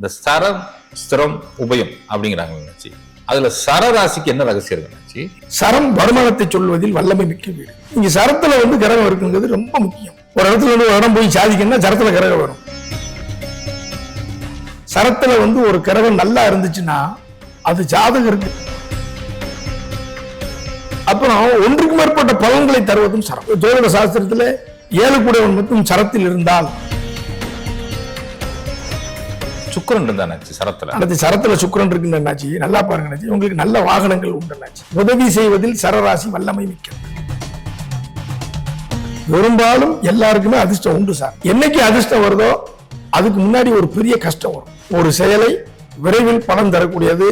இந்த சரம் ஸ்திரம் உபயம் அப்படிங்கிறாங்க நினைச்சு அதுல சரராசிக்கு என்ன ரகசியம் இருக்கு சரம் வருமானத்தை சொல்வதில் வல்லமை மிக்க வீடு. இங்க சரத்துல வந்து கிரகம் இருக்குங்கிறது ரொம்ப முக்கியம். ஒரு இடத்துல வந்து ஒரு இடம் போய் சாதிக்கணும்னா சரத்துல கிரகம் வரும். சரத்துல வந்து ஒரு கிரகம் நல்லா இருந்துச்சுன்னா அது ஜாதகம் இருக்கு. அப்புறம் ஒன்றுக்கு மேற்பட்ட பலன்களை தருவதும் சரம். ஜோதிட சாஸ்திரத்துல ஏழு கூட மட்டும் சரத்தில் இருந்தால் சுக்கரன் இருந்தா நினைச்சு சரத்துல. அடுத்து சரத்துல சுக்கிரன் இருக்குன்னு நல்லா பாருங்க அண்ணாச்சி. உங்களுக்கு நல்ல வாகனங்கள் உண்டு என்னாச்சு. உதவி செய்வதில் சரராசி வல்லமை மிக்க பெரும்பாலும் எல்லாருக்குமே அதிர்ஷ்டம் உண்டு சார். என்னைக்கு அதிர்ஷ்டம் வருதோ அதுக்கு முன்னாடி ஒரு பெரிய கஷ்டம் வரும். ஒரு செயலை விரைவில் பலன் தரக்கூடியது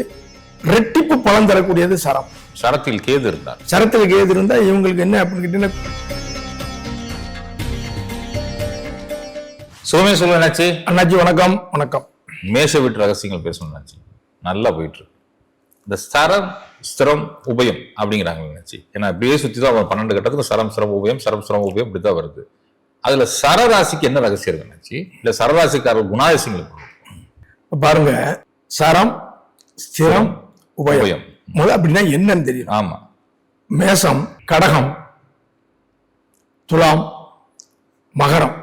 ரெட்டிப்பு பலன் தரக்கூடியது சரம். சரத்தில் கேது இருந்தார். சரத்துல கேது இருந்தா இவங்களுக்கு என்ன அப்படின்னு கேட்டீங்கன்னா சுகமே சொல்ல நினைச்சு அண்ணாச்சி வணக்கம். வணக்கம். மேஷ வீட்டு ரகசியங்கள் பேசணும் நினைச்சு. நல்லா போயிட்டு இருக்கு இந்த சரம் ஸ்திரம் உபயம் அப்படிங்கிறாங்க நினைச்சு. ஏன்னா அப்படியே சுத்தி தான் அவன் பன்னெண்டு கட்டத்துக்கு சரம் ஸ்திரம் உபயம் சரம் ஸ்திரம் உபயம் இப்படிதான் வருது. அதுல சரராசிக்கு என்ன ரகசியம் இருக்கு நினைச்சு இல்ல சரராசிக்காரர் குணாதிசயங்கள் எப்படி? பாருங்க. சரம் ஸ்திரம் உபயம். முதல்ல அப்படின்னா என்னன்னு தெரியும். ஆமா. மேசம் கடகம் துலாம் மகரம்.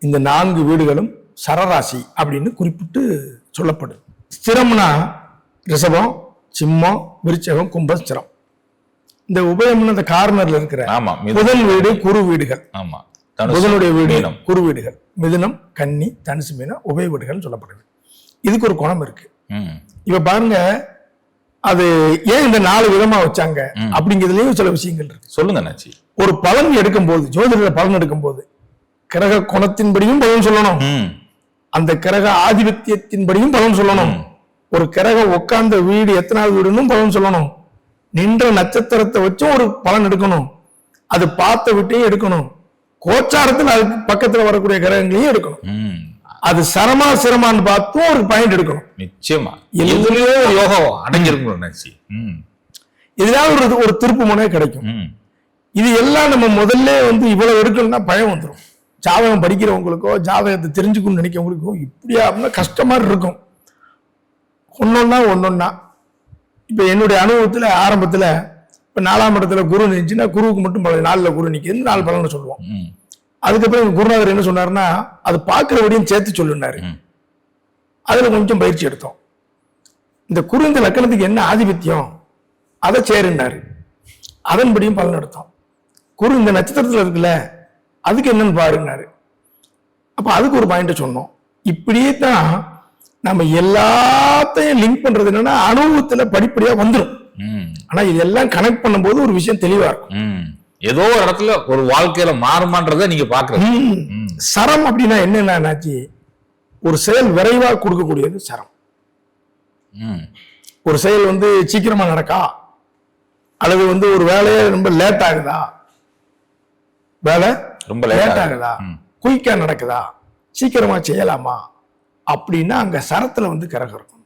இந்த நான்கு வீடுகளும் சரராசி அப்படின்னு குறிப்பிட்டு சொல்லப்படுது. ஸ்திரம்னா ரிஷபம் சிம்மம் விருச்சகம் கும்பம் ஸ்திரம். இந்த உபயம்னு அந்த கார்னர்ல இருக்கிற புதன் வீடு குரு வீடுகள். ஆமா புதனுடைய வீடு. குரு வீடுகள். மிதுனம் கன்னி தனுசு மீனம் உபய வீடுகள் சொல்லப்படுது. இதுக்கு ஒரு குணம் இருக்கு. இப்ப பாருங்க அது ஏன் இந்த நாலு விதமா வச்சாங்க? அப்படிங்கிறதுலயும் சில விஷயங்கள் இருக்கு. சொல்லுங்க நினைச்சு ஒரு பலன் எடுக்கும் போது ஜோதிட பலன் எடுக்கும் போது கிரக குணத்தின்படியும் பலன் சொல்லணும். அந்த கிரக ஆதிபத்தியத்தின்படியும் பலன் சொல்லணும். ஒரு கிரகம் உட்கார்ந்த வீடு எத்தனாவது வீடுன்னு பலன் சொல்லணும். நின்ற நட்சத்திரத்தை வச்சும் ஒரு பலன் எடுக்கணும். அது பார்த்த விட்டையும் எடுக்கணும். கோச்சாரத்தில் அதுக்கு பக்கத்துல வரக்கூடிய கிரகங்களையும் எடுக்கணும். அது சரமா சிரமான்னு பார்த்தும் ஒரு பாயிண்ட் எடுக்கணும். நிச்சயமா. எதுலயோ யோகம் அடைஞ்சிருக்கும் நினைச்சு. ம். இதனால ஒரு ஒரு திருப்பு முனை கிடைக்கும். இது எல்லாம் நம்ம முதல்ல வந்து இவ்வளவு எடுக்கணும்னா பயம் வந்துடும் ஜாதகம் படிக்கிறவங்களுக்கோ ஜாதகத்தை தெரிஞ்சுக்கணும்னு நினைக்கிறவங்களுக்கோ இப்படியா அப்படின்னா கஷ்டமா இருக்கும். ஒன்னொன்னா ஒன்னொன்னா. இப்ப என்னுடைய அனுபவத்துல ஆரம்பத்துல இப்ப நாலாம் இடத்துல குரு நினைச்சுன்னா குருவுக்கு மட்டும் பலன் நாலுல குரு நிற்கிறது நாலு பலன்னு சொல்லுவோம். அதுக்கப்புறம் குருநாதர் என்ன சொன்னாருன்னா அது பார்க்கிறபடியும் சேர்த்து சொல்லுனாரு. அதுல கொஞ்சம் பயிற்சி எடுத்தோம். இந்த குரு இந்த லக்கணத்துக்கு என்ன ஆதிபத்தியம்? அதை சேருனாரு அதன்படியும் பலன் எடுத்தோம். குரு இந்த நட்சத்திரத்துல இருக்குல்ல அதுக்கு என்னன்னு பாருன்னாரு. அப்ப அதுக்கு ஒரு பாயிண்ட் சொன்னோம். இப்படியே தான் நம்ம எல்லாத்தையும் லிங்க் பண்றது என்னன்னா அனுபவத்துல படிப்படியா வந்துடும் ம். ஆனா இதெல்லாம் கனெக்ட் பண்ணும்போது ஒரு விஷயம் தெளிவா இருக்கும். ம். ஏதோ ஒரு இடத்துல ஒரு வாழ்க்கையில மாறுமான்றதை நீங்க பாக்குறது. சரம் அப்படின்னா என்னென்னாச்சு ஒரு செயல் விரைவா கொடுக்கக்கூடியது சரம். ம். ஒரு செயல் வந்து சீக்கிரமா நடக்கா? அல்லது வந்து ஒரு வேலையே ரொம்ப லேட் ஆகுதா? வேலை ரொம்ப லேட் லேட் ஆகுது. ஆகுதா ம். குயிக்கா நடக்குதா? சீக்கிரமா செய்யலாமா? அப்படின்னா அங்க சரத்துல வந்து கிரகம் இருக்கும்.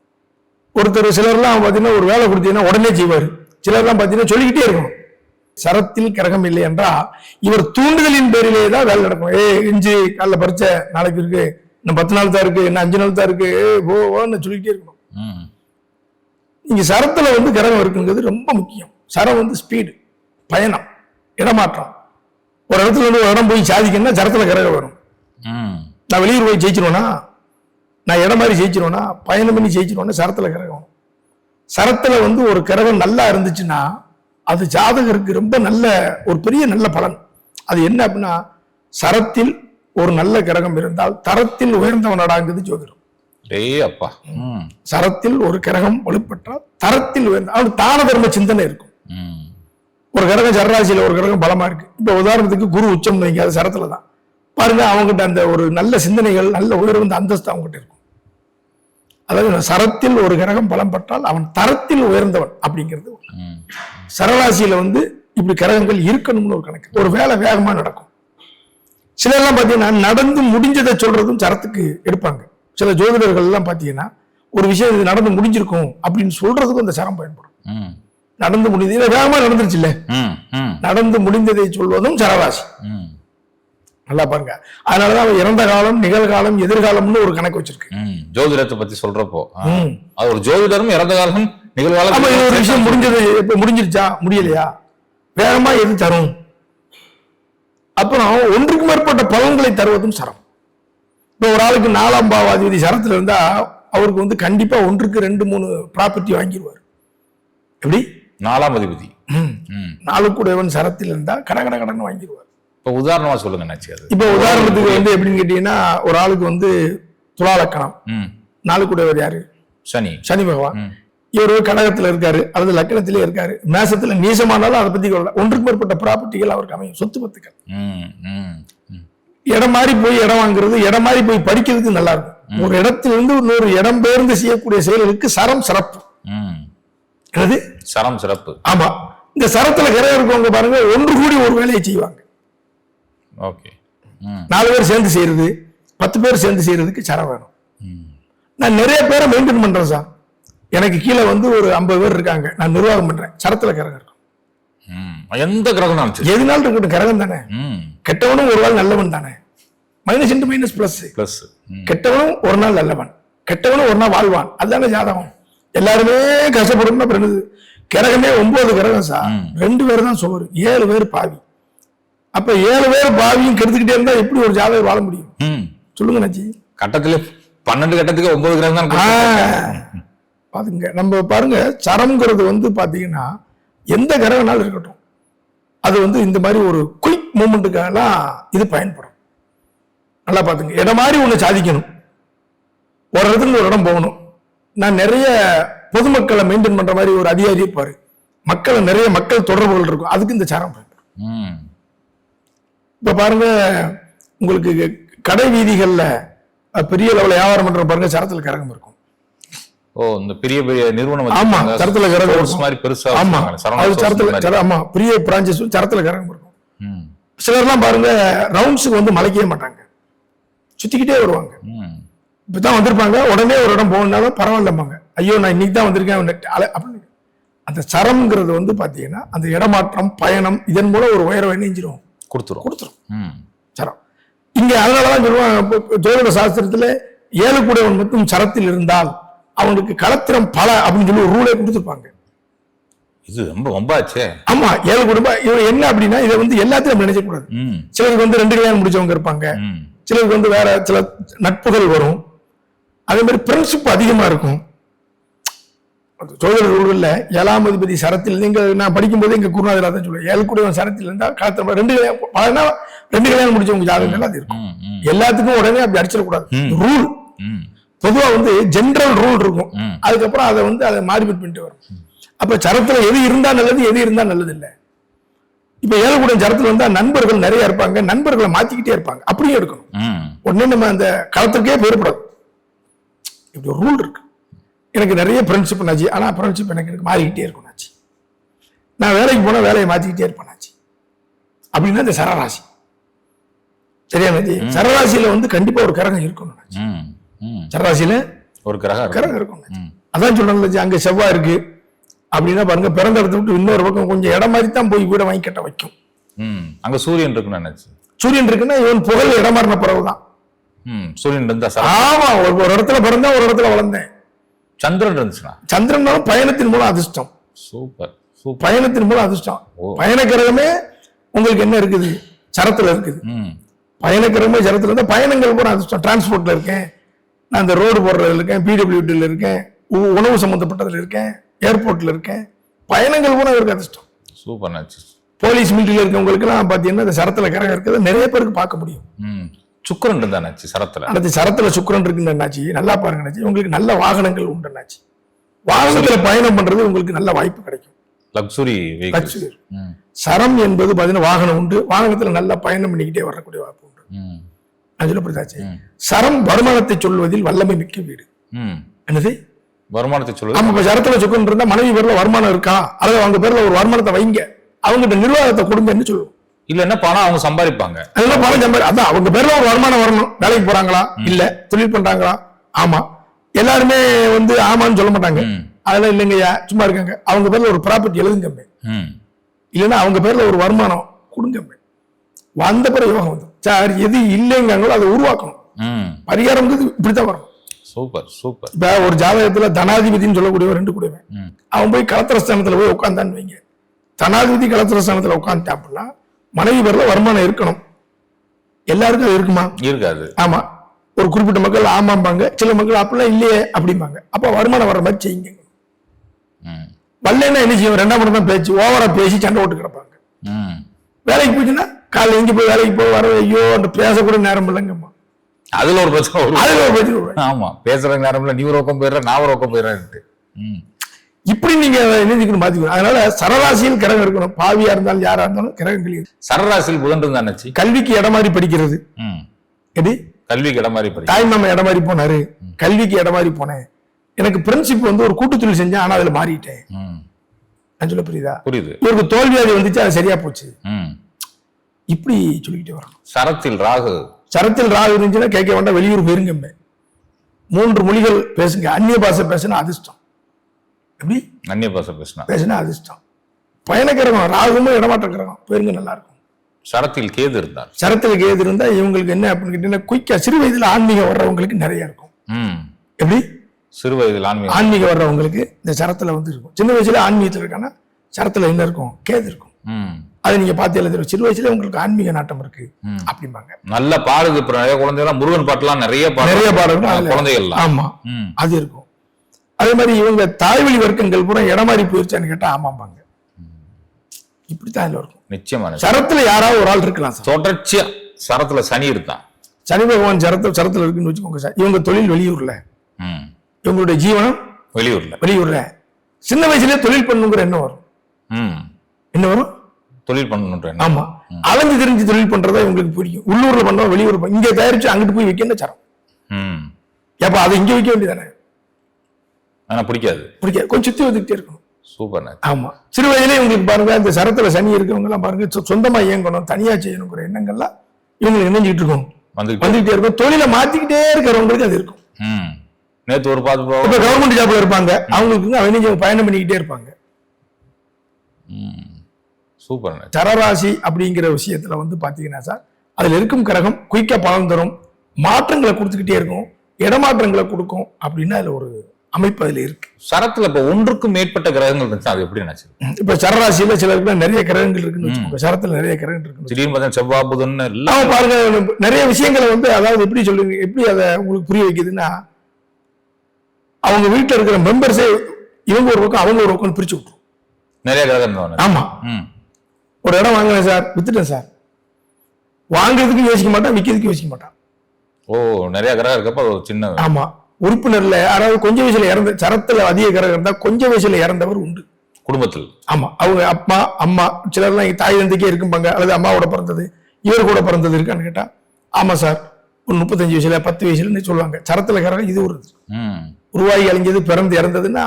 ஒருத்தர் சிலர்லாம் பாத்தீங்கன்னா ஒரு வேலை கொடுத்தீங்கன்னா உடனே செய்வார். சிலர்லாம் பாத்தீங்கன்னா சொல்லிக்கிட்டே இருக்கும் சரத்தில் கிரகம் இல்லை என்றா இவர் தூண்டுதலின் பேரிலே தான் வேலை நடக்கும். ஏ இஞ்சி காலைல பறிச்ச நாளைக்கு இருக்கு இன்னும் பத்து நாள் தான் இருக்கு இன்னும் அஞ்சு நாள் தான் இருக்கு ஏ, ஓன்னு சொல்லிக்கிட்டே இருக்கணும். இங்க சரத்துல வந்து கிரகம் இருக்குங்கிறது ரொம்ப முக்கியம். சரம் வந்து ஸ்பீடு பயணம் இடமாற்றம். ஒரு இடத்துல இருந்து ஒரு இடம் போய் சாதிக்கணும்னா சரத்துல கிரகம் வரும். நான் வெளியூர் போய் ஜெயிச்சிருவேனா? நான் இடம் மாதிரி ஜெயிச்சிருவேனா? பயணம் பண்ணி ஜெயிச்சிருவேன்னா சரத்துல கிரகம் சரத்துல வந்து ஒரு கிரகம் நல்லா இருந்துச்சுன்னா அது ஜாதகருக்கு ரொம்ப நல்ல ஒரு பெரிய நல்ல பலன். அது என்ன அப்படின்னா சரத்தில் ஒரு நல்ல கிரகம் இருந்தால் தரத்தில் உயர்ந்தவனடாங்குது ஜோதிடம். டேய் அப்பா. சரத்தில் ஒரு கிரகம் வலுப்பெற்றால் தரத்தில் உயர்ந்த அவனுக்கு தான தர்ம சிந்தனை இருக்கும். ஒரு கிரகம் சரராசியில ஒரு கிரகம் பலமா இருக்கு. இப்ப உதாரணத்துக்கு குரு உச்சம் வைங்க அது சரத்துல தான். பாருங்க அவங்ககிட்ட அந்த ஒரு நல்ல சிந்தனைகள் நல்ல உயர்ந்த அந்தஸ்து அவங்ககிட்ட இருக்கும். அதாவது சரத்தில் ஒரு கிரகம் பலம் பெற்றால் அவன் தரத்தில் உயர்ந்தவன் அப்படிங்கிறது சரராசியில வந்து இப்படி கிரகங்கள் இருக்கணும்னு ஒரு கணக்கு. ஒரு வேலை வேகமா நடக்கும். சிலர்லாம் பாத்தீங்கன்னா நடந்து முடிஞ்சதை சொல்றதும் சரத்துக்கு எடுப்பாங்க. சில ஜோதிடர்கள் எல்லாம் பாத்தீங்கன்னா ஒரு விஷயம் இது நடந்து முடிஞ்சிருக்கும் அப்படின்னு சொல்றதுக்கும் இந்த சரம் பயன்படும். நடந்து முடிந்தது. வேகமா நடந்துருச்சு இல்ல நடந்து முடிந்ததை சொல்வதும் சரராசி ம். நல்லா பாருங்க. அதனாலதான் அவன் இறந்த காலம் நிகழ்காலம் எதிர்காலம்னு ஒரு கணக்கு வச்சிருக்கு. ஜோதிடத்தை பத்தி சொல்றப்போ. அது ஒரு ஜோதிடரும் இறந்த காலம் இது ஒரு நிகழ்காலம் விஷயம் முடிஞ்சது. இப்ப முடிஞ்சிருச்சா? முடியலையா? வேகமா எது தரும்? அப்புறம் ஒன்றுக்கு மேற்பட்ட பலன்களை தருவதும் சரம். இப்ப ஒரு ஆளுக்கு நாலாம் பாவாதிபதி சரத்துல இருந்தா அவருக்கு வந்து கண்டிப்பா ஒன்றுக்கு ரெண்டு மூணு ப்ராப்பர்ட்டி வாங்கிடுவார் எப்படி? நாலாம் அதிபதி. நாளுக்குடையவன் சரத்தில் இருந்தா கட கட கடன் வாங்கிடுவார். இப்ப உதாரணமா சொல்லுங்க அது? இப்ப உதாரணத்துக்கு வந்து எப்படின்னு கேட்டீங்கன்னா ஒரு ஆளுக்கு வந்து துலாலக்கணம். நாளுக்குடையவர் யாரு? சனி. சனி பகவான். இவரு கடகத்துல இருக்காரு அல்லது லக்கணத்திலே இருக்காரு. மேசத்துல நீசமானாலும் அதை பத்தி ஒன்றுக்கு மேற்பட்ட ப்ராப்பர்ட்டிகள் அவருக்கு அமையும் சொத்து பத்துக்கள். இடம் மாறி போய் இடம் வாங்குறது இடம் மாறி போய் படிக்கிறதுக்கு நல்லா இருக்கும் ஒரு இடத்துல இருந்து இன்னொரு இடம் பெயர்ந்து செய்யக்கூடிய செயல்களுக்கு சரம் சிறப்பு. என்னது? சரம் சிறப்பு. ஆமா. இந்த சரத்துல கிரகம் இருக்கவங்க பாருங்க ஒன்று கூடி ஒரு வேலையை செய்வாங்க. ஓகே. நாலு பேர் சேர்ந்து செய்யறது பத்து பேர் சேர்ந்து செய்யறதுக்கு சரம் வேணும். நான் நிறைய பேரை மெயின்டைன் பண்றேன் சார். எனக்கு கீழே வந்து ஒரு ஐம்பது பேர் இருக்காங்க. நான் நிர்வாகம் பண்றேன். சரத்துல கிரகம் இருக்கும். எந்த கிரகம் எதுனாலும் இருக்கட்டும் கிரகம் தானே. கெட்டவனும் ஒரு நாள் நல்லவன் தானே. Minus into minus plus plus கெட்டவனும் ஒரு நாள் நல்லவன். கெட்டவனும் ஒரு நாள் வாழ்வான். அதுதானே ஜாதகம். எல்லாருமே கஷ்டப்படணும் அப்புறம் என்னது? கிரகமே ஒன்பது கிரகம் சார். ரெண்டு பேர் தான் சோறு ஏழு பேர் பாவி. அப்ப ஏழு பேர் பாவியும் கெடுத்துக்கிட்டே இருந்தா எப்படி ஒரு ஜாதகம் வாழ முடியும்? சொல்லுங்க நச்சி கட்டத்துல பன்னெண்டு கட்டத்துக்கு ஒன்பது கிரகம் தான். பாத்துங்க நம்ம பாருங்க சரம்ங்கிறது வந்து பாத்தீங்கன்னா எந்த கிரகனாலும் இருக்கட்டும். அது வந்து இந்த மாதிரி ஒரு குயிக் மூமெண்ட்டுக்கெல்லாம் இது பயன்படும். நல்லா பாத்துங்க இடம் மாதிரி ஒண்ணு சாதிக்கணும். ஒரு இடத்துல ஒரு இடம் போகணும். நான் நிறைய பொதுமக்களை மெயின்டைன் பண்ற மாதிரி ஒரு அதிகாரி இருப்பாரு. மக்களை நிறைய மக்கள் தொடர்புகள் இருக்கும். அதுக்கு இந்த சரம் பயன்படும் ம். இப்ப பாருங்க உங்களுக்கு கடை வீதிகள்ல பெரிய லெவலில் வியாபாரம் பண்ற பாருங்க சரத்துல கரகம் இருக்கும். ஓ இந்த பெரிய பெரிய நிறுவனம் ஆமா. சரத்துல கிரகம். மாதிரி பெருசா ஆமா அது சரத்துல ஆமா பெரிய பிரான்சஸ் சரத்துல கரகம் இருக்கும். ம். சிலர்லாம் பாருங்க ரவுண்ட்ஸுக்கு வந்து மலைக்கவே மாட்டாங்க. சுத்திக்கிட்டே வருவாங்க. ம். இப்பதான் வந்திருப்பாங்க. உடனே ஒரு இடம் போகணுன்னாலும் பரவாயில்லம்பாங்க. ஐயோ நான் இன்னைக்கு தான் வந்திருக்கேன் அந்த சரம்ங்கிறது வந்து பாத்தீங்கன்னா அந்த இடமாற்றம் பயணம் இதன் மூலம் ஒரு உயரம் இணைஞ்சிரும் கொடுத்துரும். கொடுத்துரும். சரம். இங்க அதனாலதான் சொல்லுவாங்க இப்போ ஜோதிட சாஸ்திரத்துல ஏழு கூடவன் மட்டும் சரத்தில் இருந்தால் அவனுக்கு களத்திரம் பல அப்படின்னு சொல்லி ஒரு ரூலே கொடுத்துருப்பாங்க. இது ரொம்ப ரொம்ப ஆச்சே ஆமா ஏழு குடும்பம் இவன் என்ன அப்படின்னா இதை வந்து எல்லாத்தையும் நம்ம நினைக்கக்கூடாது ம். சிலருக்கு வந்து ரெண்டு கல்யாணம் முடிச்சவங்க இருப்பாங்க. சிலருக்கு வந்து வேற சில நட்புகள் வரும். அதே மாதிரி ஃப்ரெண்ட்ஷிப் அதிகமா இருக்கும். ஜோதிட நூல்கள்ல ஏழாம் அதிபதி சரத்தில் நீங்க நான் படிக்கும்போது எங்க குருநாதர் தான் சொல்லுவேன் ஏழு சரத்தில் இருந்தா காலத்துல ரெண்டு பலனா ரெண்டு கல்யாணம் முடிச்சவங்க ஜாதகங்கள் அது இருக்கும். எல்லாத்துக்கும் உடனே அப்படி அடிச்சிடக்கூடாது. ரூல் பொதுவா வந்து ஜெனரல் ரூல் இருக்கும். அதுக்கப்புறம் அதை வந்து அதை மாடிஃபைட் பண்ணிட்டு வரும். அப்ப சரத்துல எது இருந்தா நல்லது எது இருந்தா நல்லது இல்ல. இப்ப ஏழக்கூடம் சரத்துல வந்தா நண்பர்கள் நிறைய இருப்பாங்க. நண்பர்களை மாத்திக்கிட்டே இருப்பாங்க. அப்படியே எடுக்கணும் உடனே நம்ம அந்த களத்துக்கே போயிடக்கூடாது. இப்படி ஒரு ரூல் இருக்கு. எனக்கு நிறைய ஃப்ரெண்ட்ஷிப் நாச்சு ஆனா ஃப்ரெண்ட்ஷிப் எனக்கு எனக்கு மாறிக்கிட்டே இருக்கும் நாச்சு. நான் வேலைக்கு போனா வேலையை மாத்திக்கிட்டே இருப்பேன் நாச்சு. அப்படின்னா இந்த சரராசி. சரியா நாச்சி? சரராசியில வந்து கண்டிப்பா ஒரு கிரகம் இருக்கணும் நாச்சி. ம் ம். சரராசியில ஒரு கிரகம். கிரகம் இருக்கும் அதான் சொல்றேன் அங்க செவ்வாய் இருக்கு. அப்படின்னா பாருங்க பிறந்த இடத்த விட்டு இன்னொரு பக்கம் கொஞ்சம் இடம் மாதிரி தான் போய் வீடை வாங்கி கட்ட வைக்கும். அங்க சூரியன் இருக்குன்னு நினைச்சு. சூரியன் இருக்குன்னா இவன் புகழ் இடம் மாறின பிறகுதான். ம் சூரியன் இருந்தா ஆமா ஒரு ஒரு இடத்துல பிறந்தா ஒரு இடத்துல வளர்ந்தேன். சந்திரன் இருந்துச்சுன்னா சந்திரனாலும் பயணத்தின் மூலம் அதிர்ஷ்டம். சூப்பர் பயணத்தின் மூலம் அதிர்ஷ்டம். பயணக்கிரகமே உங்களுக்கு என்ன இருக்குது? சரத்துல இருக்குது. ம். பயணக்கிரகமே சரத்துல இருந்தா பயணங்கள் பூரா அதிர்ஷ்டம். டிரான்ஸ்போர்ட்ல இருக்கேன். நான் இந்த ரோடு போடுறதுல இருக்கேன் பிடபிள்யூடியில் இருக்கேன் உணவு சம்பந்தப்பட்டதுல இருக்கேன் ஏர்போர்ட்ல இருக்கேன். பயணங்கள் பூரா இருக்கு அதிர்ஷ்டம். சூப்பர் போலீஸ் மிலிட்டரியில் இருக்கவங்களுக்கு எல்லாம் பாத்தீங்கன்னா இந்த சரத்துல கிரகம் இருக்கிறத நிறைய பேருக்கு பார்க்க முடியும். சுக்கரன் இருந்தா நாச்சு சரத்துல. அடுத்து சரத்துல சுக்கிரன் இருக்குன்னு என்னாச்சு நல்லா பாருங்க உங்களுக்கு நல்ல வாகனங்கள் உண்டு என்னாச்சு வாகனத்துல பயணம் பண்றது உங்களுக்கு நல்ல வாய்ப்பு கிடைக்கும். லக்ஸுரி சரம் என்பது பாத்தீங்கன்னா வாகனம் உண்டு வாகனத்துல நல்லா பயணம் பண்ணிக்கிட்டே வரக்கூடிய வாய்ப்பு உண்டு. நான் சொல்ல புரியுதாச்சு? ம். சரம் வருமானத்தை சொல்வதில் வல்லமை மிக்க வீடு. என்னது? வருமானத்தை சொல்லுது ஆமா இப்ப சரத்துல சுக்கன் இருந்தா மனைவி பேர்ல வருமானம் இருக்கா? அல்லது அவங்க பேர்ல ஒரு வருமானத்தை வைங்க. அவங்ககிட்ட நிர்வாகத்தை கொடுங்கன்னு சொல்லுவோம். இல்லன்னா பணம் அவங்க சம்பாதிப்பாங்க. அதெல்லாம் பணம் சம்பாதி அதான் அவங்க பேர்ல ஒரு வருமானம் வரணும். வேலைக்கு போறாங்களா? இல்ல தொழில் பண்றாங்களா? ஆமா. எல்லாருமே வந்து ஆமான்னு சொல்ல மாட்டாங்க. அதெல்லாம் இல்லைங்கய்யா சும்மா இருக்காங்க. அவங்க பேர்ல ஒரு ப்ராப்பர்ட்டி எழுதுங்க இல்லைன்னா அவங்க பேர்ல ஒரு வருமானம் கொடுங்க வந்த பிறகு யோகம் வந்து சார் எது இல்லைங்காங்களோ அதை உருவாக்கணும். ம். பரிகாரம்ங்கிறது இப்படித்தான் வரும். Super super. இப்ப ஒரு ஜாதகத்துல தனாதிபதினு சொல்லக்கூடிய ரெண்டு கூடவன் ம். அவன் போய் கலத்திரஸ்தானத்துல போய் உட்காந்தான்னு வைங்க. தனாதிபதி கலத்திரஸ்தானத்துல உட்காந்துட்டான் அப்படின்னா மனைவி பேர்ல வருமானம் இருக்கணும். எல்லாருக்கும் அது இருக்குமா? இருக்காது. ஆமா. ஒரு குறிப்பிட்ட மக்கள் ஆமாம்பாங்க சில மக்கள் அப்படிலாம் இல்லையே அப்படிம்பாங்க. அப்ப வருமானம் வர்ற மாதிரி செய்யுங்க. வரலன்னா என்ன செய்யும்? ரெண்டாம் மணி தான் பேச்சு. ஓவரா பேசி சண்டை போட்டு கிடப்பாங்க. ம். வேலைக்கு போச்சுன்னா காலைல எங்க போய் வேலைக்கு போய் வர ஐயோ அந்த பேசக்கூட நேரம் இல்லைங்கம்மா. அதுல ஒரு பிரச்சனை அதுல ஒரு. ஆமா. பேசுற நேரம்ல நீ ஒரு பக்கம் போயிடுற நான் ஒரு பக்கம் போயிடுறேன்ட்டு. இப்படி நீங்க நினைச்சுக்கணும் பாத்துக்கணும் அதனால சரராசியில் கிரகம் இருக்கணும். பாவியா இருந்தாலும் யாரா இருந்தாலும் கிரகங்கள் இருக்கு. சரராசியில் புதன் இருந்தாச்சு கல்விக்கு இடம் மாதிரி படிக்கிறது. எப்படி? கல்விக்கு இடம் மாதிரி தாய் மாமா இடம் மாதிரி போனாரு. கல்விக்கு இடம் மாதிரி போனேன். எனக்கு பிரின்சிப் வந்து ஒரு கூட்டு தொழில் செஞ்சேன் ஆனா அதுல மாறிட்டேன். சொல்ல புரியுதா? புரியுது. இவருக்கு தோல்வியாதி வந்துச்சு அது சரியா போச்சு. ம். இப்படி சொல்லிக்கிட்டே வரணும். சரத்தில் ராகு. சரத்தில் ராகு இருந்துச்சுன்னா கேட்க வேண்டாம் வெளியூர் போயிருங்க மூன்று மொழிகள் பேசுங்க. அந்நிய பாஷை பேசினா அதிர்ஷ்டம். எப்படி? அந்நிய பாச பேசினா பேசினா அதிர்ஷ்டம் பயண கிரகம் ராகுமும் இடமாற்ற கிரகம் போயிருங்க நல்லா இருக்கும் சரத்தில் கேது இருந்தார் சரத்துல கேது இருந்தா இவங்களுக்கு என்ன அப்படின்னு கேட்டீங்கன்னா குயிக்கா சிறு வயதுல ஆன்மீகம் வர்றவங்களுக்கு நிறைய இருக்கும். ம். எப்படி? சிறு வயதில் ஆன்மீகம். ஆன்மீகம் வர்றவங்களுக்கு இந்த சரத்துல வந்து இருக்கும். சின்ன வயசுல ஆன்மீகத்துல இருக்கான்னா சரத்துல என்ன இருக்கும்? கேது இருக்கும். அதை நீங்க பார்த்து எழுதுற சிறு வயசுல உங்களுக்கு ஆன்மீக நாட்டம் இருக்கு. அப்படிம்பாங்க. நல்ல பாடுது இப்ப நிறைய குழந்தைகள்லாம் முருகன் பாட்டுலாம் நிறைய பாடு நிறைய பாடல்கள் அதுல- குழந்தைகள்லாம். ஆமா. அது இருக்கும். அதே மாதிரி இவங்க தாய்வழி வர்க்கங்கள் பூரா இடமாறி போயிருச்சான்னு கேட்டா ஆமாம்பாங்க. இப்படித்தான் இதுல இருக்கும். நிச்சயமான சரத்துல யாராவது ஒரு ஆள் இருக்கலாம் சார். தொடர்ச்சியா சரத்துல சனி இருந்தான் சனி பகவான் சரத்து சரத்துல இருக்குன்னு வச்சுக்கோங்க சார். இவங்க தொழில் வெளியூர்ல. ம். இவங்களுடைய ஜீவனம் வெளியூர்ல. வெளியூர்ல. சின்ன வயசுலயே தொழில் பண்ணுங்கிற எண்ணம் வரும். ம். என்ன வரும்? தொழில் பண்ணணுன்ற எண்ணம். ஆமா. அலைஞ்சு தெரிஞ்சு தொழில் பண்றதா இவங்களுக்கு பிடிக்கும் உள்ளூர்ல பண்ணோம் வெளியூர் இங்க தயாரிச்சு அங்கிட்டு போய் விற்கணும் சரம்? ம். ஏப்பா அதை இங்க விற்க வேண்டியதானே ஆனா பிடிக்காது. பிடிக்காது. கொஞ்சம் சுத்தி வந்துகிட்டே இருக்கணும் சூப்பர் ஆமா. சிறு வயதிலே இவங்களுக்கு பாருங்க இந்த சரத்துல சனி இருக்கவங்க எல்லாம் பாருங்க சொந்தமா இயங்கணும் தனியா செய்யணுங்கிற எண்ணங்கள்லாம் இவங்களுக்கு இணைஞ்சிட்டு இருக்கும். வந்துகிட்டு இருக்கும். தொழிலை மாத்திக்கிட்டே இருக்கிறவங்களுக்கு அது இருக்கும். ம். நேத்து ஒரு பார்த்து இப்ப கவர்மெண்ட் ஜாப்ல இருப்பாங்க. அவங்களுக்கு அவங்க பயணம் பண்ணிக்கிட்டே இருப்பாங்க. ம். சூப்பர் சரராசி அப்படிங்கிற விஷயத்துல வந்து பாத்தீங்கன்னா சார் அதுல இருக்கும் கிரகம் குயிக்கா பலன் தரும். மாற்றங்களை கொடுத்துக்கிட்டே இருக்கும். இடமாற்றங்களை கொடுக்கும். அப்படின்னு அதுல ஒரு அமைப்பு அதுல இருக்கு. சரத்துல இப்ப ஒன்றுக்கும் மேற்பட்ட கிரகங்கள் இருந்துச்சு அது எப்படி நினைச்சு இப்ப சரராசியில சிலருக்கு நிறைய கிரகங்கள் இருக்குன்னு சரத்துல நிறைய கிரகங்கள் இருக்குன்னு திடீர்னு பார்த்தா செவ்வாய் புதன் எல்லாம் பாருங்க நிறைய விஷயங்களை வந்து அதாவது எப்படி சொல்லுங்க எப்படி அதை உங்களுக்கு புரிய வைக்குதுன்னா அவங்க வீட்டுல இருக்கிற மெம்பர்ஸே இவங்க ஒரு பக்கம் அவங்க ஒரு பக்கம் பிரிச்சு விட்டுரும். நிறைய கிரகம் ஆமா. ஒரு இடம் வாங்கினேன் சார் வித்துட்டேன் சார். வாங்குறதுக்கு யோசிக்க மாட்டான் விற்கிறதுக்கு யோசிக்க மாட்டான். ஓ நிறைய கிரகம் இருக்கப்ப சின்ன ஆமா. உறுப்பினர்ல யாராவது கொஞ்ச வயசுல இறந்த சரத்துல அதிக கிரகம் இருந்தா கொஞ்ச வயசுல இறந்தவர் உண்டு. குடும்பத்தில். ஆமா அவங்க அப்பா அம்மா சிலர்லாம் தாய் தந்தைக்கே இருக்கும்பாங்க அல்லது அம்மாவோட பிறந்தது இவர் கூட பிறந்தது இருக்கான்னு கேட்டா ஆமா சார் ஒரு முப்பத்தஞ்சு வயசுல பத்து வயசுலன்னு சொல்லுவாங்க. சரத்துல கிரகம் இது ஒரு உருவாகி அழிஞ்சது பிறந்து இறந்ததுன்னா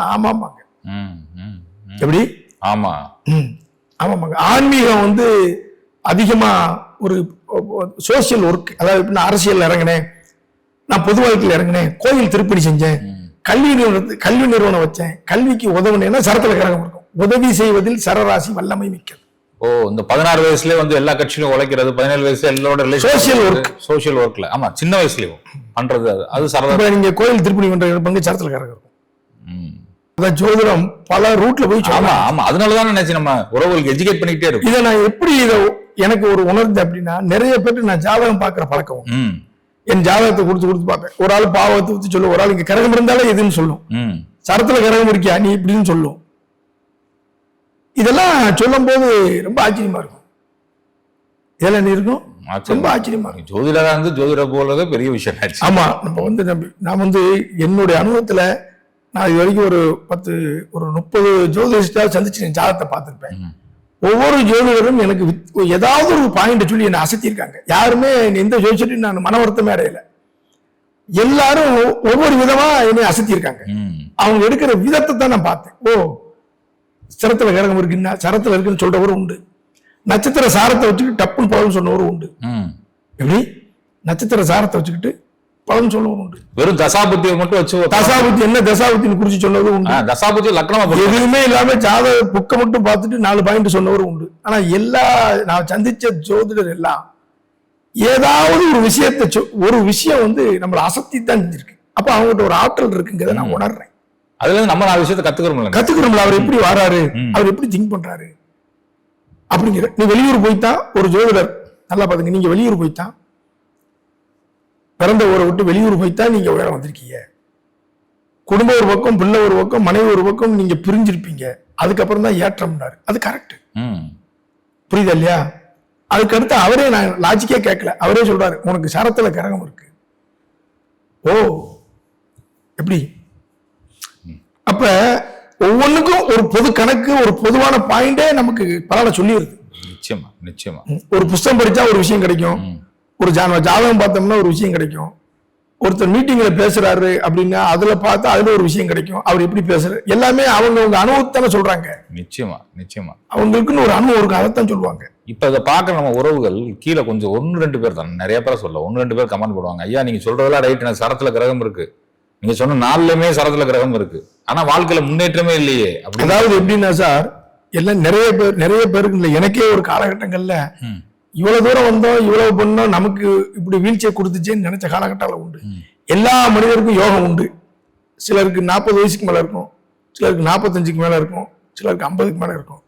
ம். எப்படி? ஆமா. ம் ஆமாம்பாங்க. ஆன்மீகம் வந்து அதிகமா ஒரு சோசியல் ஒர்க் அதாவது அரசியல் இறங்கினேன் நான் பொது வாழ்க்கையில் இறங்கினேன். கோயில் திருப்பணி செஞ்சேன். கல்வி நிறுவனத்து கல்வி நிறுவனம் வச்சேன். கல்விக்கு உதவுனேன்னா சரத்துல கிரகம் இருக்கும். உதவி செய்வதில் சரராசி வல்லமை மிக்கது. ஓ இந்த பதினாறு வயசுலயே வந்து எல்லா கட்சியிலும் உழைக்கிறது பதினேழு வயசுல எல்லாரோட Social work. சோசியல் ஒர்க்ல ஆமா சின்ன வயசுலயும் பண்றது அது. அது சரதா நீங்க கோயில் திருப்பணி பண்ற பங்கு சரத்துல கிரகம் இருக்கும். ம். அதான் ஜோதிடம் பல ரூட்ல போய் ஆமா ஆமா. அதனாலதான் நினைச்சு நம்ம உறவுகளுக்கு எஜுகேட் பண்ணிக்கிட்டே இருக்கும். இதை நான் எப்படி இதை எனக்கு ஒரு உணர்ந்து அப்படின்னா நிறைய பேருக்கு நான் ஜாதகம் பார்க்கிற பழக்கம் என் ஜாதகத்தை கொடுத்து கொடுத்து பார்ப்பேன் ஒரு ஆள் பாவத்தை ஊத்தி சொல்லும். ஒரு ஆள் இங்க கிரகம் இருந்தாலே எதுன்னு சொல்லும். ம். சரத்துல கிரகம் இருக்கியா? நீ இப்படின்னு சொல்லும். இதெல்லாம் சொல்லும் போது ரொம்ப ஆச்சரியமா இருக்கும். இதெல்லாம் இருக்கும்? ரொம்ப ஆச்சரியமா இருக்கும். ஜோதிடரா இருந்து ஜோதிட போலவே பெரிய விஷயம். ஆச்சு ஆமா. நம்ம வந்து நம்பி நான் வந்து என்னுடைய அனுபவத்துல நான் இது வரைக்கும் ஒரு பத்து ஒரு முப்பது ஜோதிடத்தை சந்திச்சு ஜாதகத்தை பார்த்திருப்பேன். ஒவ்வொரு ஜோதிடரும் எனக்கு வித்- ஏதாவது ஒரு பாயிண்ட் சொல்லி என்னை அசத்தியிருக்காங்க. யாருமே எந்த ஜோதிடத்தையும் நான் மன வருத்தமே அடையல. எல்லாரும் ஒவ்வொரு விதமா என்னை அசத்தியிருக்காங்க. அவங்க எடுக்கிற விதத்தை தான் நான் பார்த்தேன். ஓ சரத்துல கிரகம் இருக்குன்னா சரத்துல இருக்குன்னு சொல்றவரும் உண்டு. நட்சத்திர சாரத்தை வச்சுக்கிட்டு டப்புன்னு பலன் சொன்னவரும் உண்டு. எப்படி? நட்சத்திர சாரத்தை வச்சுக்கிட்டு பலன் சொல்லவும் உண்டு. வெறும் தசாபுத்தியை மட்டும் வச்சு தசாபுத்தி என்ன தசாபுத்தின்னு குறிச்சு சொன்னதும் உண்டு. தசாபுத்தி லக்னமா எதுவுமே இல்லாம ஜாதக புக்கை மட்டும் பார்த்துட்டு நாலு பாயிண்ட் சொன்னவரும் உண்டு. ஆனா எல்லா நான் சந்திச்ச ஜோதிடர் எல்லாம் ஏதாவது ஒரு விஷயத்தை ஒரு விஷயம் வந்து நம்மளை அசத்தி தான் செஞ்சிருக்கு. அப்ப அவங்ககிட்ட ஒரு ஆற்றல் இருக்குங்கிறத நான் உணர்றேன். அதுல நம்ம நாலு விஷயத்தை கத்துக்கிறோம்ல. கத்துக்கிறோம்ல அவர் எப்படி வராரு. அவர் எப்படி திங்க் பண்றாரு? அப்படிங்கிற நீ வெளியூர் போய்த்தான் ஒரு ஜோதிடர் நல்லா பாத்துங்க நீங்க வெளியூர் போய்த்தான் பிறந்த ஊரை விட்டு வெளியூர் போய்த்தான் நீங்க உயரம் வந்திருக்கீங்க. குடும்பம் ஒரு பக்கம் பிள்ளை ஒரு பக்கம் மனைவி ஒரு பக்கம் நீங்க பிரிஞ்சிருப்பீங்க. அதுக்கப்புறம் தான் ஏற்றம்னாரு. அது கரெக்ட் ம். புரியுதா இல்லையா? அதுக்கு அடுத்து அவரே நான் லாஜிக்கே கேட்கல. அவரே சொல்றாரு உனக்கு சரத்துல கிரகம் இருக்கு. ஓ எப்படி? அப்ப ஒவ்வொன்றுக்கும் ஒரு பொது கணக்கு ஒரு பொதுவான பாயிண்டே நமக்கு பலனை சொல்லிடுது நிச்சயமா நிச்சயமா. ஒரு புஸ்தகம் படிச்சா ஒரு விஷயம் கிடைக்கும். ஒரு ஜா- ஜாதகம் பார்த்தோம்னா ஒரு விஷயம் கிடைக்கும். ஒருத்தர் மீட்டிங்ல பேசுறாரு அப்படின்னா அதுல பார்த்தா அதுல ஒரு விஷயம் கிடைக்கும். அவர் எப்படி பேசுறாரு எல்லாமே அவங்க அவங்க அனுபவத்தானே சொல்றாங்க. நிச்சயமா நிச்சயமா. அவங்களுக்குன்னு ஒரு அனுபவம் இருக்கும் அதைத்தான் சொல்லுவாங்க. இப்ப இதை பார்க்க நம்ம உறவுகள் கீழே கொஞ்சம் ஒன்னு ரெண்டு பேர் தான் நிறைய பேர் சொல்ல ஒன்னு ரெண்டு பேர் கமெண்ட் போடுவாங்க. ஐயா நீங்க சொல்றதெல்லாம் ரைட் எனக்கு சரத்துல கிரகம் இருக்கு. நீங்க சொன்ன நாலுலயுமே சரத்துல கிரகம் இருக்கு. ஆனா வாழ்க்கையில முன்னேற்றமே இல்லையே அப்படி அதாவது எப்படின்னா சார் எல்லாம் நிறைய பேர் நிறைய பேருக்கு இல்லை எனக்கே ஒரு காலகட்டங்கள்ல இவ்வளவு தூரம் வந்தோம் இவ்வளவு பண்ணோம் நமக்கு இப்படி வீழ்ச்சியை கொடுத்துச்சேன்னு நினைச்ச காலகட்டங்கள் உண்டு. எல்லா மனிதருக்கும் யோகம் உண்டு. சிலருக்கு நாற்பது வயசுக்கு மேல இருக்கும் சிலருக்கு நாற்பத்தஞ்சுக்கு மேல இருக்கும் சிலருக்கு ஐம்பதுக்கு மேல இருக்கும்.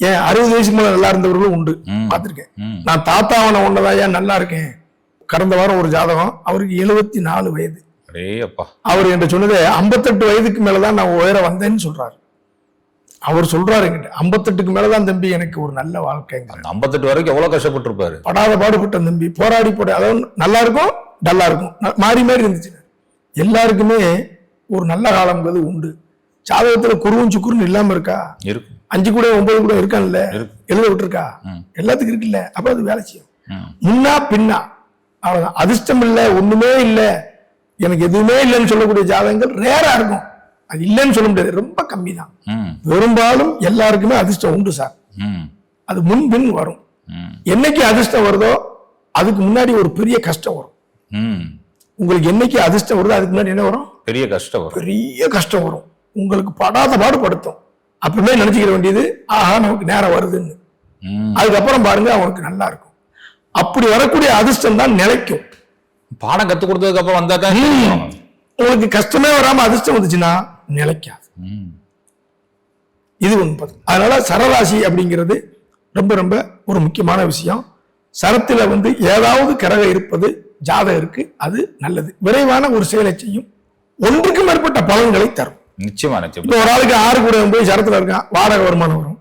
ஏன் அறுபது வயசுக்கு மேல நல்லா இருந்தவர்களும் உண்டு. பார்த்திருக்கேன். நான் தாத்தாவன ஒன்னதான் ஏன் நல்லா இருக்கேன்? கடந்த வாரம் ஒரு ஜாதகம் அவருக்கு எழுபத்தி நாலு வயது. அவர் என்கிட்ட சொன்னது ஐம்பத்தெட்டு வயதுக்கு மேலதான் நான் உயர வந்தேன்னு சொல்றாரு. அவர் சொல்றாரு என்கிட்ட ஐம்பத்தெட்டுக்கு மேலதான் தம்பி எனக்கு ஒரு நல்ல வாழ்க்கைங்க அந்த ஐம்பத்தெட்டு வரைக்கும் எவ்வளவு கஷ்டப்பட்டு இருப்பாரு படாத பாடுபட்ட தம்பி போராடி போட அதாவது நல்லா இருக்கும் டல்லா இருக்கும் மாறி மாறி இருந்துச்சு. எல்லாருக்குமே ஒரு நல்ல காலம்ங்கிறது உண்டு. ஜாதகத்துல குருவும் சுக்குருன்னு இல்லாம இருக்கா? இருக்கும் அஞ்சு கூட ஒன்பது கூட இருக்கான்ல? இருக்கு. எழுத விட்டுருக்கா. எல்லாத்துக்கும் இருக்குல்ல. அப்ப அது வேலை செய்யும். முன்னா பின்னா. அவ்வளவுதான். அதிர்ஷ்டம் இல்ல ஒண்ணுமே இல்ல. எனக்கு எதுவுமே இல்லைன்னு சொல்லக்கூடிய ஜாதகங்கள் ரேரா இருக்கும். அது இல்லைன்னு சொல்ல முடியாது. ரொம்ப கம்மி தான். பெரும்பாலும் எல்லாருக்குமே அதிர்ஷ்டம் உண்டு சார். ம். அது முன் பின் வரும். என்னைக்கு அதிர்ஷ்டம் வருதோ அதுக்கு முன்னாடி ஒரு பெரிய கஷ்டம் வரும். ம். உங்களுக்கு என்னைக்கு அதிர்ஷ்டம் வருதோ அதுக்கு முன்னாடி என்ன வரும்? பெரிய கஷ்டம் வரும். பெரிய கஷ்டம் வரும். உங்களுக்கு படாத பாடு படுத்தும் அப்பவே நினைச்சுக்கிற வேண்டியது ஆஹா நமக்கு நேரம் வருதுன்னு. அதுக்கப்புறம் பாருங்க அவனுக்கு நல்லா இருக்கும். அப்படி வரக்கூடிய அதிர்ஷ்டம் தான் நிலைக்கும். பாடம் கத்து கொடுத்ததுக்கு அப்புறம் வந்தா தான். உங்களுக்கு கஷ்டமே வராம அதிர்ஷ்டம் வந்துச்சுன்னா நிலைக்காது. ம். இது ஒன்பது அதனால சரராசி அப்படிங்கிறது ரொம்ப ரொம்ப ஒரு முக்கியமான விஷயம். சரத்துல வந்து ஏதாவது கிரகம் இருப்பது ஜாதகருக்கு அது நல்லது. விரைவான ஒரு செயலை செய்யும். ஒன்றுக்கு மேற்பட்ட பலன்களை தரும். நிச்சயமா இப்போ ஒரு ஆளுக்கு ஆறு கூட போய் சரத்துல இருக்கான் வாடகை வருமானம் வரும்.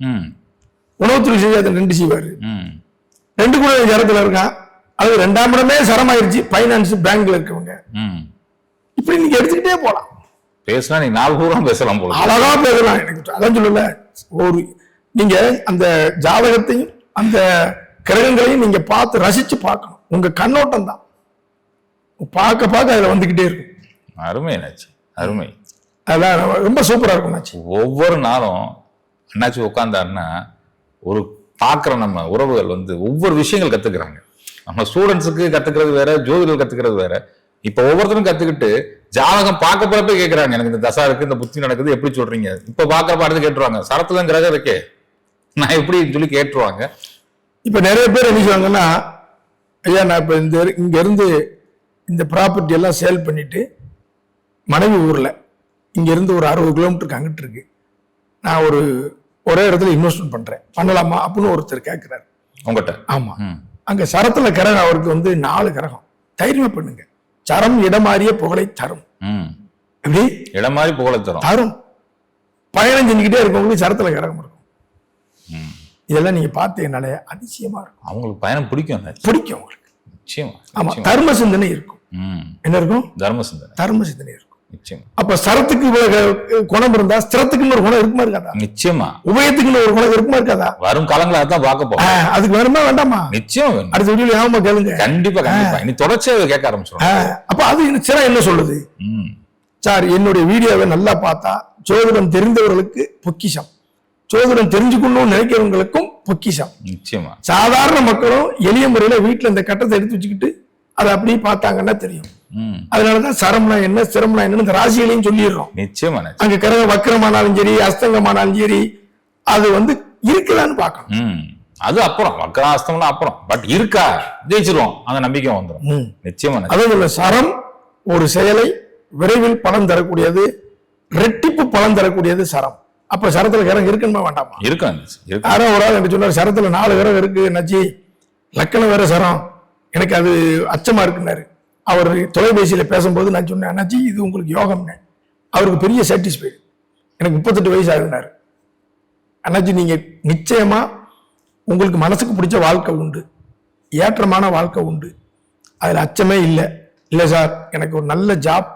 ம். உணவுத்துறை அதை ரெண்டு செய்வாரு. ம். ரெண்டு கூட சரத்துல இருக்கான் அது ரெண்டாம் இடமே சரமாயிருச்சு பைனான்ஸ் பேங்க்ல இருக்கவங்க. ம். இப்படி நீங்க எடுத்துக்கிட்டே போலாம். பேசினா நீ நாலு பூரா பேசலாம் போல. அழகா பேசலாம். எனக்கு அதான் சொல்லல. ஒரு நீங்க அந்த ஜாதகத்தையும் அந்த கிரகங்களையும் நீங்க பார்த்து ரசிச்சு பார்க்கணும். உங்க கண்ணோட்டம் தான். பார்க்க பார்க்க அதுல வந்துகிட்டே இருக்கும். அருமை என்னாச்சு. அருமை. அதான் ரொம்ப சூப்பரா இருக்கும் நாச்சி ஒவ்வொரு நாளும் அண்ணாச்சி உட்காந்தாருன்னா ஒரு பார்க்குற நம்ம உறவுகள் வந்து ஒவ்வொரு விஷயங்கள் கத்துக்கிறாங்க. நம்ம ஸ்டூடெண்ட்ஸுக்கு கத்துக்கிறது வேற ஜோதிடர்கள் கத்துக்கிறது வேற. இப்ப ஒவ்வொருத்தரும் கத்துக்கிட்டு ஜாதகம் பார்க்க போறப்ப கேக்குறாங்க. எனக்கு இந்த தசா இருக்கு இந்த புத்தி நடக்குது எப்படி சொல்றீங்க? இப்ப பாக்குறப்ப அடுத்து கேட்டுருவாங்க. சரத்துல கிரகம் இருக்கே. நான் எப்படின்னு சொல்லி கேட்டுருவாங்க? இப்ப நிறைய பேர் என்ன செய்வாங்கன்னா ஐயா நான் இப்ப இந்த இங்க இருந்து இந்த ப்ராப்பர்ட்டி எல்லாம் சேல் பண்ணிட்டு மனைவி ஊர்ல இங்க இருந்து ஒரு அறுபது கிலோமீட்டருக்கு அங்கிட்டு இருக்கு. நான் ஒரு ஒரே இடத்துல இன்வெஸ்ட்மெண்ட் பண்றேன். பண்ணலாமா? அப்படின்னு ஒருத்தர் கேட்கிறாரு உங்ககிட்ட ஆமா. அங்க சரத்துல கிரகம் அவருக்கு வந்து நாலு கிரகம். தைரியமா பண்ணுங்க. சரம் இடமாறிய புகழை தரும். எப்படி? இடம் மாதிரி புகழ தரும். தரும். பயணம் செஞ்சுக்கிட்டே இருக்கவங்களுக்கு சரத்துல கிரகம் இருக்கும். இதெல்லாம் நீங்க பார்த்தீங்கனாலே அதிசயமா இருக்கும். அவங்களுக்கு பயணம் பிடிக்கும். பிடிக்கும் உங்களுக்கு. நிச்சயமா ஆமா. தர்ம சிந்தனை இருக்கும். என்ன இருக்கும்? தர்ம சிந்தனை. தர்ம சிந்தனை இருக்கும். நிச்சயமா. அப்ப சரத்துக்கு இவ்வளவு குணம் இருந்தா ஸ்திரத்துக்குன்னு ஒரு குணம் இருக்குமா இருக்காதா? நிச்சயமா. உபயத்துக்குன்னு ஒரு குணம் இருக்குமா இருக்காதா? வரும் காலங்களை அதான் பார்க்க போறோம். அதுக்கு வேணுமா வேண்டாமா? நிச்சயம் அடுத்த வீடியோ ஞாபகமா கேளுங்க. கண்டிப்பா கண்டிப்பா. இனி தொடர்ச்சியா இதை கேட்க ஆரம்பிச்சிடும் அப்ப அது சில என்ன சொல்லுது? சார் என்னுடைய வீடியோவை நல்லா பார்த்தா ஜோதிடம் தெரிந்தவர்களுக்கு பொக்கிஷம். ஜோதிடம் தெரிஞ்சுக்கணும்னு நினைக்கிறவங்களுக்கும் பொக்கிஷம். நிச்சயமா. சாதாரண மக்களும் எளிய முறையில வீட்டுல இந்த கட்டத்தை எடுத்து வச்சுக்கிட்டு அதை அப்படியே பார்த்தாங்கன்னா தெரியும். அதனாலதான் சரம்னா என்ன சிரமம்னா என்னன்னு இந்த ராசிகளையும் சொல்லிடுறோம். நிச்சயமா நிச்சயம். அங்க கிரக வக்கரமானாலும் சரி அஸ்தங்கமானாலும் சரி அது வந்து இருக்குதான்னு பார்க்கணும். ம். அது அப்புறம் வக்கராஸ்தம்லாம் அப்புறம். பட் இருக்கா? ஜெயிச்சிருவோம். அந்த நம்பிக்கை வந்துடும் ம். நிச்சயமா நச்சி. அதே போல சரம் ஒரு செயலை விரைவில் பலன் தரக்கூடியது ரெட்டிப்பு பலன் தரக்கூடியது சரம். அப்ப சரத்துல கிரகம் இருக்குமா வேண்டாமா? இருக்கும் யாரோ ஒரு ஆள் என்று சொன்னார் சரத்துல நாலு கிரகம் இருக்கு நச்சி லக்கணம் வேற சரம். எனக்கு அது அச்சமா இருக்குன்னாரு. அவர் தொலைபேசியில் பேசும்போது நான் சொன்னேன் அண்ணாச்சி இது உங்களுக்கு யோகம்னு. அவருக்கு பெரிய சாட்டிஸ்ஃபைடு எனக்கு முப்பத்தெட்டு வயசு ஆகுனாரு. அண்ணாச்சி நீங்கள் நிச்சயமாக உங்களுக்கு மனசுக்கு பிடிச்ச வாழ்க்கை உண்டு. ஏற்றமான வாழ்க்கை உண்டு. அதில் அச்சமே இல்லை. இல்லை சார் எனக்கு ஒரு நல்ல ஜாப்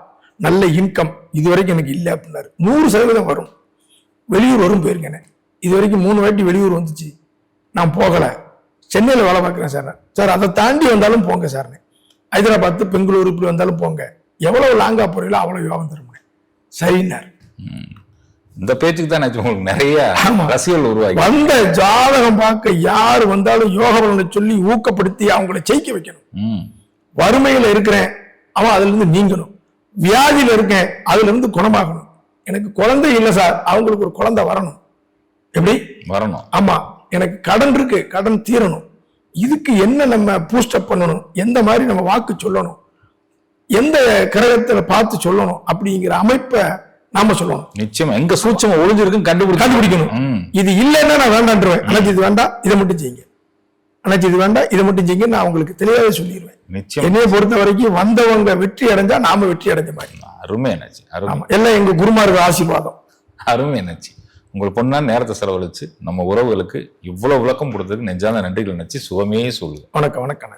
நல்ல இன்கம் இது வரைக்கும் எனக்கு இல்லை அப்படின்னாரு. நூறு சதவீதம் வரும். வெளியூர் வரும் போயிருக்கேனே இது வரைக்கும் மூணு வாட்டி வெளியூர் வந்துச்சு. நான் போகலை. சென்னையில் வேலை பார்க்குறேன் சார் சார் அதை தாண்டி வந்தாலும் போங்க சார்னே ஹைதராபாத் பெங்களூர் இப்படி வந்தாலும் போங்க. எவ்வளவு லாங்கா போறீங்களோ அவ்வளோ யோகம் தருங்க சரின்னார் இந்த பேச்சுக்கு தான் உங்களுக்கு நிறைய. ரசிகர்கள் உருவாகி வந்த ஜாதகம் பார்க்க யார் வந்தாலும் யோக பலனை சொல்லி ஊக்கப்படுத்தி அவங்கள ஜெயிக்க வைக்கணும். ம். வறுமையில இருக்கிறேன். அவன் அதுல இருந்து நீங்கணும். வியாதியில இருக்கேன். அதுல இருந்து குணமாகணும். எனக்கு குழந்தை இல்லை சார். அவங்களுக்கு ஒரு குழந்தை வரணும். எப்படி? வரணும். ஆமா. எனக்கு கடன் இருக்கு. கடன் தீரணும். இதுக்கு என்ன நம்ம பூஸ்டப் பண்ணணும்? எந்த மாதிரி நம்ம வாக்கு சொல்லணும்? எந்த கிரகத்துல பார்த்து சொல்லணும்? அப்படிங்கிற அமைப்பை நாம சொல்லணும். நிச்சயமா. எங்க சூட்சம் ஒளிஞ்சிருக்குன்னு கண்டுபிடிச்சு கண்டுபிடிக்கணும். இது இல்லைன்னா நான் வேண்டான்றுவேன் அனைத்து இது வேண்டாம் இதை மட்டும் செய்யுங்க. அனைத்து இது வேண்டாம் இதை மட்டும் செய்யுங்க நான் உங்களுக்கு தெளிவாகவே சொல்லிடுவேன். நிச்சயம். என்னைய பொறுத்த வரைக்கும் வந்தவங்க வெற்றி அடைஞ்சா நாம வெற்றி அடைஞ்ச மாதிரி. அருமை என்னாச்சு எல்லாம் எங்க குருமார்கள் ஆசீர்வாதம். அருமை என்னாச்சு உங்கள் பொண்ணான நேரத்தை செலவழிச்சு நம்ம உறவுகளுக்கு இவ்வளவு விளக்கம் கொடுத்ததுக்கு நெஞ்சாத நன்றிகள் நினைச்சு சுகமே சொல்லுங்க வணக்கம் வணக்கம்